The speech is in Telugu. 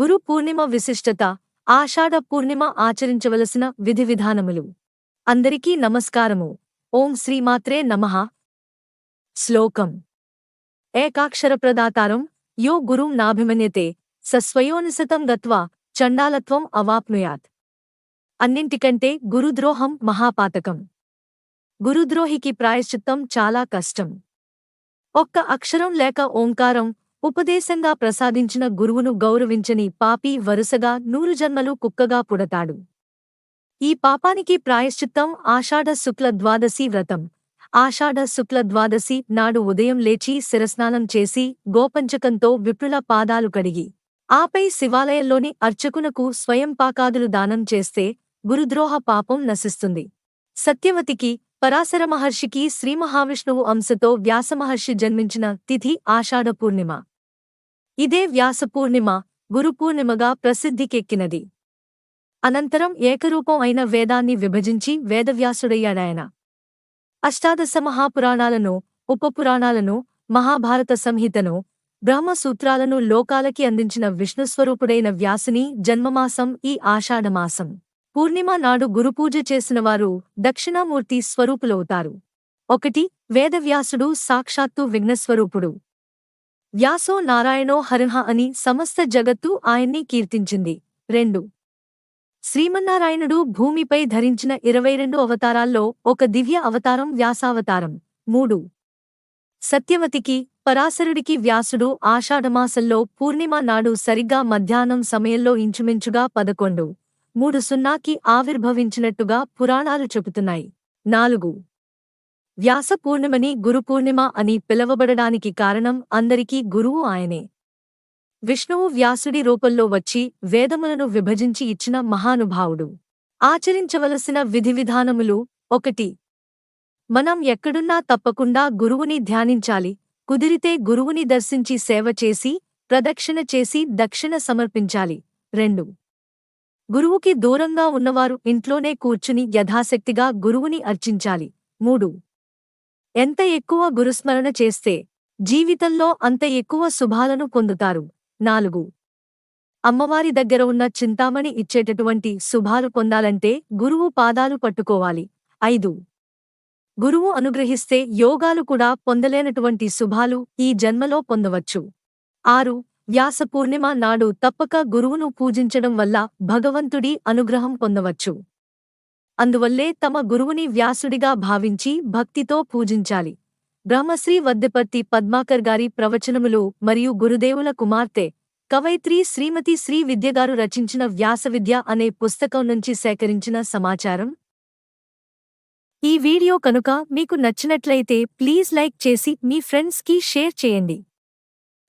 గురు పూర్ణిమ విశిష్టత ఆషాఢ పూర్ణిమ ఆచరించవలసిన విధి విధానములు. అందరికీ నమస్కారము. ఓం శ్రీమాత్రే నమ. శ్లోకం. ఏకాక్షరప్రదాతారం యో గురుం నాభిమన్యతే సస్వయోనిసతం గత్వా చండాలత్వం అవాప్నుయాత్. అన్నింటికంటే గురుద్రోహం మహాపాతకం. గురుద్రోహికి ప్రాయశ్చిత్తం చాలా కష్టం. ఒక్క అక్షరం లేక ఓంకారం ఉపదేశంగా ప్రసాదించిన గురువును గౌరవించని పాపి వరుసగా నూరు జన్మలు కుక్కగా పుడతాడు. ఈ పాపానికి ప్రాయశ్చిత్తం ఆషాఢ శుక్ల ద్వాదశి వ్రతం. ఆషాఢ శుక్ల ద్వాదశి నాడు ఉదయం లేచి శిరస్నానం చేసి గోపంచకంతో విప్రుల పాదాలు కడిగి ఆపై శివాలయంలోని అర్చకునకు స్వయం పాకాదులు దానం చేస్తే గురుద్రోహ పాపం నశిస్తుంది. సత్యవతికి పరాశర మహర్షికి శ్రీమహావిష్ణువు అంశతో వ్యాసమహర్షి జన్మించిన తిథి ఆషాఢ పూర్ణిమ. ఇదే వ్యాసపూర్ణిమ గురుపూర్ణిమగా ప్రసిద్ధికెక్కినది. అనంతరం ఏకరూపం అయిన వేదాన్ని విభజించి వేదవ్యాసుడయ్యాడాయన. అష్టాదశ మహాపురాణాలను ఉపపురాణాలను మహాభారత సంహితను బ్రహ్మసూత్రాలను లోకాలకి అందించిన విష్ణుస్వరూపుడైన వ్యాసుని జన్మమాసం ఈ ఆషాఢమాసం. పూర్ణిమ నాడు గురుపూజ చేసినవారు దక్షిణామూర్తి స్వరూపులవుతారు. ఒకటి వేదవ్యాసుడు సాక్షాత్తు విఘ్నస్వరూపుడు. వ్యాసో నారాయణో హరిహ అని సమస్త జగత్తు ఆయన్ని కీర్తించింది. రెండు. శ్రీమన్నారాయణుడు భూమిపై ధరించిన ఇరవై రెండు అవతారాల్లో ఒక దివ్య అవతారం వ్యాసావతారం. మూడు. సత్యవతికి పరాశరుడికి వ్యాసుడు ఆషాఢమాసంలో పూర్ణిమ నాడు సరిగ్గా మధ్యాహ్నం సమయంలో ఇంచుమించుగా పదకొండు. మూడు సున్నాకి ఆవిర్భవించినట్టుగా పురాణాలు చెబుతున్నాయి. నాలుగు. వ్యాస పూర్ణిమని గురుపూర్ణిమ అని పిలవబడడానికి కారణం అందరికీ గురువు ఆయనే. విష్ణువు వ్యాసుడి రూపంలో వచ్చి వేదములను విభజించి ఇచ్చిన మహానుభావుడు. ఆచరించవలసిన విధి విధానములు ఒకటి. మనం ఎక్కడున్నా తప్పకుండా గురువుని ధ్యానించాలి కుదిరితే గురువుని దర్శించి సేవ చేసి ప్రదక్షిణ చేసి దక్షిణ సమర్పించాలి. రెండు. గురువుకి దూరంగా ఉన్నవారు ఇంట్లోనే కూర్చుని యథాశక్తిగా గురువుని అర్చించాలి. మూడు. ఎంత ఎక్కువ గురుస్మరణ చేస్తే జీవితంలో అంత ఎక్కువ శుభాలను పొందుతారు. నాలుగు. అమ్మవారి దగ్గర ఉన్న చింతామణి ఇచ్చేటటువంటి శుభాలు పొందాలంటే గురువు పాదాలు పట్టుకోవాలి. ఐదు. గురువు అనుగ్రహిస్తే యోగాలు కూడా పొందలేనటువంటి శుభాలు ఈ జన్మలో పొందవచ్చు. ఆరు. వ్యాస పూర్ణిమ నాడు తప్పక గురువును పూజించడం వల్ల భగవంతుడి అనుగ్రహం పొందవచ్చు. అందువల్లే తమ గురువుని వ్యాసుడిగా భావించి భక్తితో పూజించాలి. బ్రహ్మశ్రీ వద్దెపర్తి పద్మాకర్ గారి ప్రవచనములు మరియు గురుదేవుల కుమార్తె కవయిత్రి శ్రీమతి శ్రీ విద్యగారు రచించిన వ్యాసవిద్య అనే పుస్తకం నుంచి సేకరించిన సమాచారం. ఈ వీడియో కనుక మీకు నచ్చినట్లయితే ప్లీజ్ లైక్ చేసి మీ ఫ్రెండ్స్కి షేర్ చేయండి.